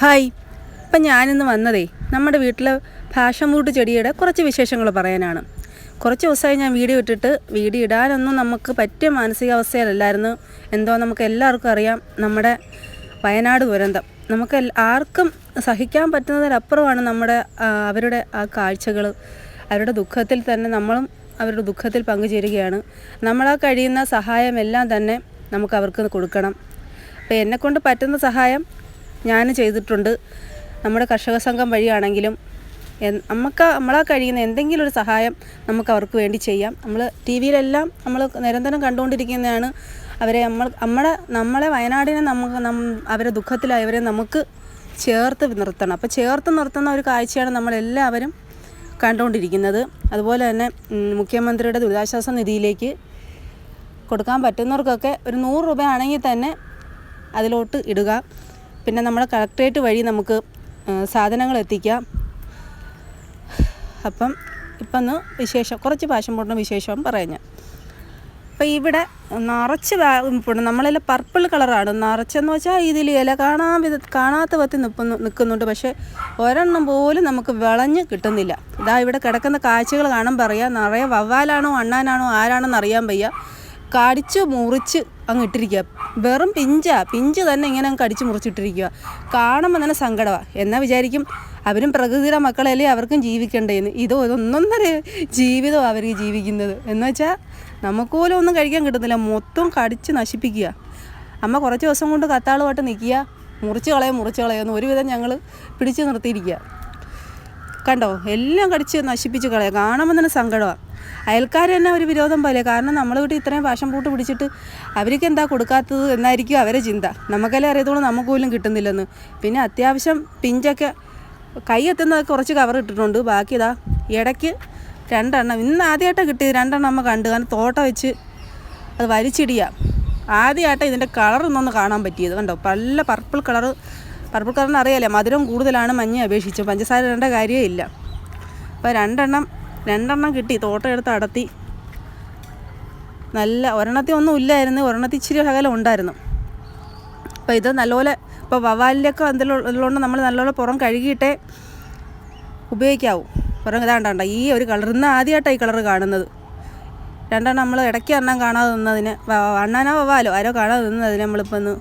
Hi. ഇപ്പം ഞാനിന്ന് വന്നതേ നമ്മുടെ വീട്ടിലെ ഭാഷ ഫ്രൂട്ട് ചെടിയുടെ കുറച്ച് വിശേഷങ്ങൾ പറയാനാണ്. കുറച്ച് ദിവസമായി ഞാൻ വീഡിയോ ഇട്ടിട്ട് വീഡിയോ ഇടാനൊന്നും നമുക്ക് പറ്റിയ മാനസികാവസ്ഥയിലല്ലായിരുന്നു. എന്തോ നമുക്ക് എല്ലാവർക്കും അറിയാം നമ്മുടെ വയനാട് ദുരന്തം. നമുക്ക് ആർക്കും സഹിക്കാൻ പറ്റുന്നതിലപ്പുറമാണ് നമ്മുടെ അവരുടെ ആ കാഴ്ചകൾ അവരുടെ ദുഃഖത്തിൽ തന്നെ നമ്മളും അവരുടെ ദുഃഖത്തിൽ പങ്കുചേരുകയാണ്. നമ്മളാ കഴിയുന്ന സഹായമെല്ലാം തന്നെ നമുക്ക് അവർക്ക് കൊടുക്കണം. അപ്പോൾ എന്നെക്കൊണ്ട് പറ്റുന്ന സഹായം ഞാൻ ചെയ്തിട്ടുണ്ട്. നമ്മുടെ കർഷക സംഘം വഴിയാണെങ്കിലും നമുക്ക് നമ്മളാ കഴിയുന്ന എന്തെങ്കിലും ഒരു സഹായം നമുക്ക് അവർക്ക് വേണ്ടി ചെയ്യാം. നമ്മൾ ടി വിയിലെല്ലാം നമ്മൾ നിരന്തരം കണ്ടുകൊണ്ടിരിക്കുന്നതാണ്. അവരെ നമ്മൾ നമ്മുടെ നമ്മളെ വയനാടിനെ നമുക്ക് നം അവരെ ദുഃഖത്തിലായവരെ നമുക്ക് ചേർത്ത് നിർത്തണം. അപ്പോൾ ചേർത്ത് നിർത്തുന്ന ഒരു കാഴ്ചയാണ് നമ്മളെല്ലാവരും കണ്ടുകൊണ്ടിരിക്കുന്നത്. അതുപോലെ തന്നെ മുഖ്യമന്ത്രിയുടെ ദുരിതാശ്വാസ നിധിയിലേക്ക് കൊടുക്കാൻ പറ്റുന്നവർക്കൊക്കെ ഒരു നൂറ് രൂപയാണെങ്കിൽ തന്നെ അതിലോട്ട് ഇടുക. പിന്നെ നമ്മുടെ കളക്ട്രേറ്റ് വഴി നമുക്ക് സാധനങ്ങൾ എത്തിക്കാം. അപ്പം ഇപ്പം ഒന്ന് വിശേഷം കുറച്ച് പാഷൻ പൊട്ടുന്ന വിശേഷം പറയാം ഞാൻ. അപ്പോൾ ഇവിടെ നിറച്ച് ഇപ്പോൾ നമ്മളെല്ലാം പർപ്പിൾ കളറാണ് നിറച്ചെന്ന് വെച്ചാൽ ഇതിൽ ഇല കാണാൻ വിധ കാണാത്ത വത്തി നിൽക്കുന്നു നിൽക്കുന്നുണ്ട് പക്ഷേ ഒരെണ്ണം പോലും നമുക്ക് വിളഞ്ഞ് കിട്ടുന്നില്ല. ഇതാ ഇവിടെ കിടക്കുന്ന കാഴ്ചകൾ കാണാൻ പറയാം നിറയെ വവ്വാലാണോ അണ്ണാനാണോ ആരാണെന്ന് അറിയാൻ വയ്യ. കടിച്ച് മുറിച്ച് അങ്ങ് ഇട്ടിരിക്കുക. വെറും പിഞ്ചാ. പിഞ്ച് തന്നെ ഇങ്ങനെ അങ്ങ് കടിച്ച് മുറിച്ചിട്ടിരിക്കുക. കാണുമ്പോൾ തന്നെ സങ്കടമാണ് എന്നാൽ വിചാരിക്കും? അവരും പ്രകൃതിയുടെ മക്കളല്ലേ അവർക്കും ജീവിക്കണ്ടേന്ന് ഇതോ ഇതൊന്നൊന്നര ജീവിതം അവർ ജീവിക്കുന്നത്. എന്ന് വെച്ചാൽ നമുക്ക് പോലും ഒന്നും കഴിക്കാൻ കിട്ടുന്നില്ല. മൊത്തം കടിച്ച് നശിപ്പിക്കുക. അമ്മ കുറച്ച് ദിവസം കൊണ്ട് കത്താളുമായിട്ട് നിൽക്കുക. മുറിച്ച് കളയും മുറിച്ച് കളയുമെന്ന് ഒരുവിധം ഞങ്ങൾ പിടിച്ച് നിർത്തിയിരിക്കുക. കണ്ടോ? എല്ലാം കടിച്ച് നശിപ്പിച്ച് കളയുക. കാണുമ്പോൾ തന്നെ സങ്കടമാണ് അയൽക്കാർ തന്നെ ഒരു വിരോധം പോലെ. കാരണം നമ്മളെ വീട്ടിൽ ഇത്രയും പാഷൻ പൂട്ട് പിടിച്ചിട്ട് അവർക്ക് എന്താ കൊടുക്കാത്തത് എന്നായിരിക്കും അവരെ ചിന്ത. നമുക്കല്ലേ അറിയത്തോളം നമുക്ക് പോലും കിട്ടുന്നില്ലെന്ന്. പിന്നെ അത്യാവശ്യം പിഞ്ചൊക്കെ കൈ എത്തുന്നതൊക്കെ കുറച്ച് കവർ ഇട്ടിട്ടുണ്ട്. ബാക്കി ഇതാ ഇടയ്ക്ക് രണ്ടെണ്ണം. ഇന്ന് ആദ്യമായിട്ടാണ് കിട്ടിയത്. രണ്ടെണ്ണം നമ്മൾ കണ്ടു കാരണം തോട്ടം വെച്ച് അത് വലിച്ചിടിയ. ആദ്യമായിട്ട് ഇതിന്റെ കളർ ഒന്നൊന്ന് കാണാൻ പറ്റിയത്. കണ്ടോ? പല പർപ്പിൾ കളർ പർപ്പിൾ കളറിന് അറിയാലേ മധുരം കൂടുതലാണ് മഞ്ഞ അപേക്ഷിച്ച് പഞ്ചസാര ഇടേണ്ട കാര്യമേ ഇല്ല. അപ്പോൾ രണ്ടെണ്ണം രണ്ടെണ്ണം കിട്ടി തോട്ടം എടുത്ത് അടത്തി. നല്ല ഒരെണ്ണത്തിൽ ഒന്നും ഇല്ലായിരുന്നു ഒരെണ്ണത്തിൽ ഇച്ചിരി അകലം ഉണ്ടായിരുന്നു. അപ്പോൾ ഇത് നല്ലപോലെ ഇപ്പോൾ വവാലിലൊക്കെ എന്തെങ്കിലും ഉള്ളതുകൊണ്ട് നമ്മൾ നല്ലപോലെ പുറം കഴുകിയിട്ടേ ഉപയോഗിക്കാവൂ. പുറം ഇതാണ്ടാണ്ട ഈ ഒരു കളർ ഇന്ന് ആദ്യമായിട്ടാണ് ഈ കളർ കാണുന്നത്. രണ്ടെണ്ണം നമ്മൾ ഇടയ്ക്ക് എണ്ണം കാണാതെ നിന്നതിന് അണ്ണാനോ വവാലോ ആരോ കാണാതെ നിന്നതിന് നമ്മളിപ്പോൾ ഒന്ന്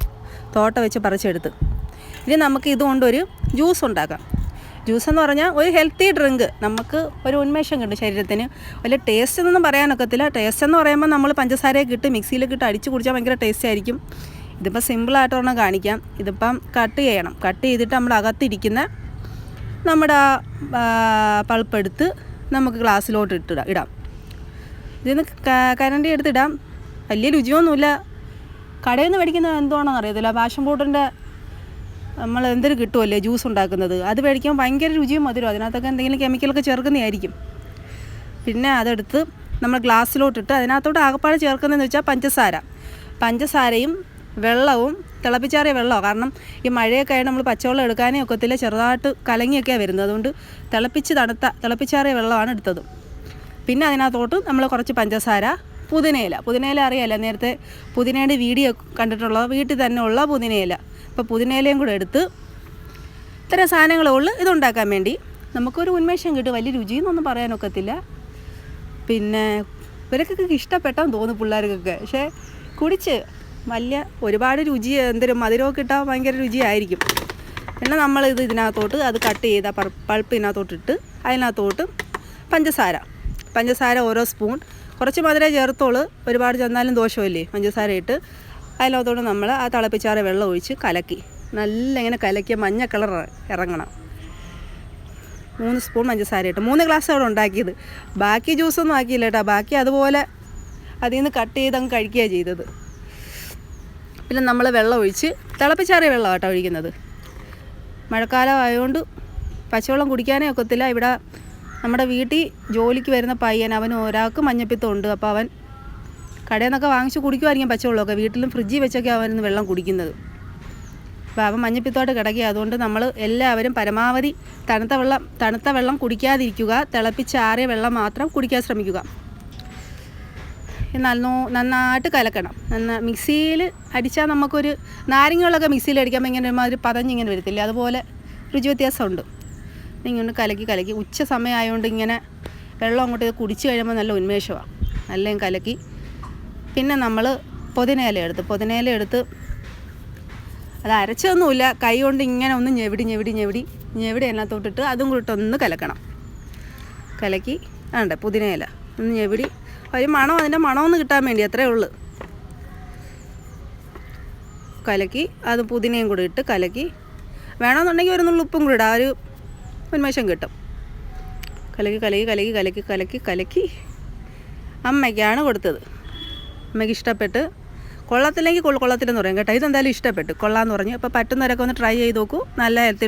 തോട്ടം വെച്ച് പറിച്ചെടുത്ത്. ഇനി നമുക്ക് ഇതുകൊണ്ടൊരു ജ്യൂസ് ഉണ്ടാക്കാം. ജ്യൂസ് എന്ന് പറഞ്ഞാൽ ഒരു ഹെൽത്തി ഡ്രിങ്ക് നമുക്ക് ഒരു ഉന്മേഷം കിട്ടും ശരീരത്തിന്. വലിയ ടേസ്റ്റ് എന്നൊന്നും പറയാനൊക്കത്തില്ല. ടേസ്റ്റ് എന്ന് പറയുമ്പോൾ നമ്മൾ പഞ്ചസാരയൊക്കെ ഇട്ട് മിക്സിയിലൊക്കെ ഇട്ട് അടിച്ച് കുടിച്ചാൽ ഭയങ്കര ടേസ്റ്റ് ആയിരിക്കും. ഇതിപ്പോൾ സിമ്പിളായിട്ട് ഒരെണ്ണം കാണിക്കാം. ഇതിപ്പം കട്ട് ചെയ്യണം. കട്ട് ചെയ്തിട്ട് നമ്മൾ അകത്തിരിക്കുന്ന നമ്മുടെ പൾപ്പെടുത്ത് നമുക്ക് ഗ്ലാസ്സിലോട്ട് ഇട്ടിടാം. ഇടാം. ഇതിന്ന് കരണ്ടി എടുത്തിടാം. വലിയ രുചിയൊന്നുമില്ല. കടയിൽ നിന്ന് മേടിക്കുന്നത് എന്തുവാണെന്ന് അറിയത്തില്ല പാഷൻ ഫ്രൂട്ടിന്റെ നമ്മൾ എന്തൊരു കിട്ടുമല്ലേ ജ്യൂസ് ഉണ്ടാക്കുന്നത്? അത് മേടിക്കാൻ ഭയങ്കര രുചിയും മധുരം അതിനകത്തൊക്കെ എന്തെങ്കിലും കെമിക്കലൊക്കെ ചേർക്കുന്നതായിരിക്കും. പിന്നെ അതെടുത്ത് നമ്മൾ ഗ്ലാസ്സിലോട്ടിട്ട് അതിനകത്തോട്ട് ആകപ്പാട് ചേർക്കുന്നതെന്ന് വെച്ചാൽ പഞ്ചസാര. പഞ്ചസാരയും വെള്ളവും തിളപ്പിച്ചാറിയ വെള്ളമോ കാരണം ഈ മഴയൊക്കെ ആയിട്ട് നമ്മൾ പച്ചവെള്ളം എടുക്കാനേ ഒക്കത്തില്ല. ചെറുതായിട്ട് കലങ്ങിയൊക്കെയാണ് വരുന്നത്. അതുകൊണ്ട് തിളപ്പിച്ച് തണുത്ത തിളപ്പിച്ചാറിയ വെള്ളമാണ് എടുത്തത്. പിന്നെ അതിനകത്തോട്ട് നമ്മൾ കുറച്ച് പഞ്ചസാര പുതിനയില. പുതിനയില അറിയാമല്ലോ നേരത്തെ പുതിനയുടെ വീഡിയോ കണ്ടിട്ടുള്ള വീട്ടിൽ തന്നെ ഉള്ള പുതിനയില. അപ്പോൾ പുതിനയിലയും കൂടെ എടുത്ത് ഇത്തരം സാധനങ്ങളേ ഉള്ളൂ ഇതുണ്ടാക്കാൻ വേണ്ടി നമുക്കൊരു ഉന്മേഷം കിട്ടും വലിയ രുചിയെന്നൊന്നും പറയാനൊക്കത്തില്ല. പിന്നെ ഇവർക്കൊക്കെ ഇഷ്ടപ്പെട്ടാന്ന് തോന്നും പിള്ളേർക്കൊക്കെ. പക്ഷേ കുടിച്ച് വലിയ ഒരുപാട് രുചി എന്തൊരു മധുരമൊക്കെ ഇട്ടാൽ ഭയങ്കര രുചിയായിരിക്കും. പിന്നെ നമ്മൾ ഇത് ഇതിനകത്തോട്ട് അത് കട്ട് ചെയ്ത പൾപ്പ് ഇതിനകത്തോട്ട് ഇട്ട് അതിനകത്തോട്ട് പഞ്ചസാര. പഞ്ചസാര ഓരോ സ്പൂൺ. കുറച്ച് മധുരം ചേർത്തോൾ ഒരുപാട് ചെന്നാലും ദോഷമല്ലേ? പഞ്ചസാര ഇട്ട് അതിനകത്തോട്ട് നമ്മൾ ആ തിളപ്പിച്ചാറ് വെള്ളം ഒഴിച്ച് കലക്കി. നല്ല ഇങ്ങനെ കലക്കിയ മഞ്ഞ കളർ ഇറങ്ങണം. മൂന്ന് സ്പൂൺ പഞ്ചസാര ഇട്ട്. മൂന്ന് ഗ്ലാസ് അവിടെ ഉണ്ടാക്കിയത്. ബാക്കി ജ്യൂസൊന്നും ആക്കിയില്ല കേട്ടോ. ബാക്കി അതുപോലെ അതിൽ നിന്ന് കട്ട് ചെയ്ത് അങ്ങ് കഴിക്കുകയാണ് ചെയ്തത്. പിന്നെ നമ്മൾ വെള്ളം ഒഴിച്ച് തിളപ്പിച്ചാറിയ വെള്ളം കേട്ടോ ഒഴിക്കുന്നത്. മഴക്കാലം ആയതുകൊണ്ട് പച്ചവെള്ളം കുടിക്കാനേ ഒക്കത്തില്ല. ഇവിടെ നമ്മുടെ വീട്ടിൽ ജോലിക്ക് വരുന്ന പയ്യൻ അവന് ഒരാൾക്ക് മഞ്ഞപ്പിത്തമുണ്ട് അപ്പോൾ അവൻ കടയിൽ നിന്നൊക്കെ വാങ്ങിച്ച് കുടിക്കുമായിരിക്കും പച്ചവെള്ളമൊക്കെ. വീട്ടിലും ഫ്രിഡ്ജിൽ വെച്ചൊക്കെ ആവാനും വെള്ളം കുടിക്കുന്നത്. അപ്പോൾ അവൻ മഞ്ഞപ്പിത്തമായിട്ട് കിടക്കുക. അതുകൊണ്ട് നമ്മൾ എല്ലാവരും പരമാവധി തണുത്ത വെള്ളം തണുത്ത വെള്ളം കുടിക്കാതിരിക്കുക. തിളപ്പിച്ചാറിയ വെള്ളം മാത്രം കുടിക്കാൻ ശ്രമിക്കുക. നന്നോ നന്നായിട്ട് കലക്കണം. നന്ന മിക്സിയിൽ അടിച്ചാൽ നമുക്കൊരു നാരങ്ങകളൊക്കെ മിക്സിയിൽ അടിക്കുമ്പോൾ ഇങ്ങനെ ഒരുമാതിരി പതഞ്ഞിങ്ങനെ വരത്തില്ല? അതുപോലെ രുചി വ്യത്യാസമുണ്ട്. ഇങ്ങനെ കലക്കി കലക്കി. ഉച്ച സമയമായതുകൊണ്ട് ഇങ്ങനെ വെള്ളം അങ്ങോട്ട് കുടിച്ച് കഴിയുമ്പോൾ നല്ല ഉന്മേഷമാണ് നല്ലതും കലക്കി പിന്നെ നമ്മൾ പുതിനയില എടുത്ത് പുതിനയില എടുത്ത് അത് അരച്ചൊന്നുമില്ല കൈ കൊണ്ട് ഇങ്ങനെ ഒന്ന് ഞെവിടി ഞെവിടി ഞെവിടി ഞെവിടി അതിനകത്തോട്ടിട്ട് അതും കൂടി ഒന്ന് കലക്കണം. കലക്കി വേണ്ട പുതിനയില. ഒന്ന് ഞെവിടി. ഒരു മണം അതിന്റെ മണമൊന്ന് കിട്ടാൻ വേണ്ടി അത്രേ ഉള്ളൂ. കലക്കി അത് പുതിനയും കൂടി ഇട്ട് കലക്കി. വേണമെന്നുണ്ടെങ്കിൽ ഒരു നുള്ളു ഉപ്പും കൂടി ഇടാം. ഒരു ഉന്മേഷം കിട്ടും. കലക്കി കലക്കി കലക്കി കലക്കി കലക്കി കലക്കി. അമ്മയ്ക്കാണ് കൊടുത്തത്. അമ്മയ്ക്ക് ഇഷ്ടപ്പെട്ട് കൊള്ളത്തില്ലെങ്കിൽ കൊള്ള കൊള്ളത്തില്ലെന്ന് പറയും കേട്ടോ. ഇതെന്തായാലും ഇഷ്ടപ്പെട്ടു. കൊള്ളാമെന്ന് പറഞ്ഞു. അപ്പോൾ പറ്റുന്നവരൊക്കെ ഒന്ന് ട്രൈ ചെയ്ത് നോക്കൂ. നല്ല ഹെൽത്തി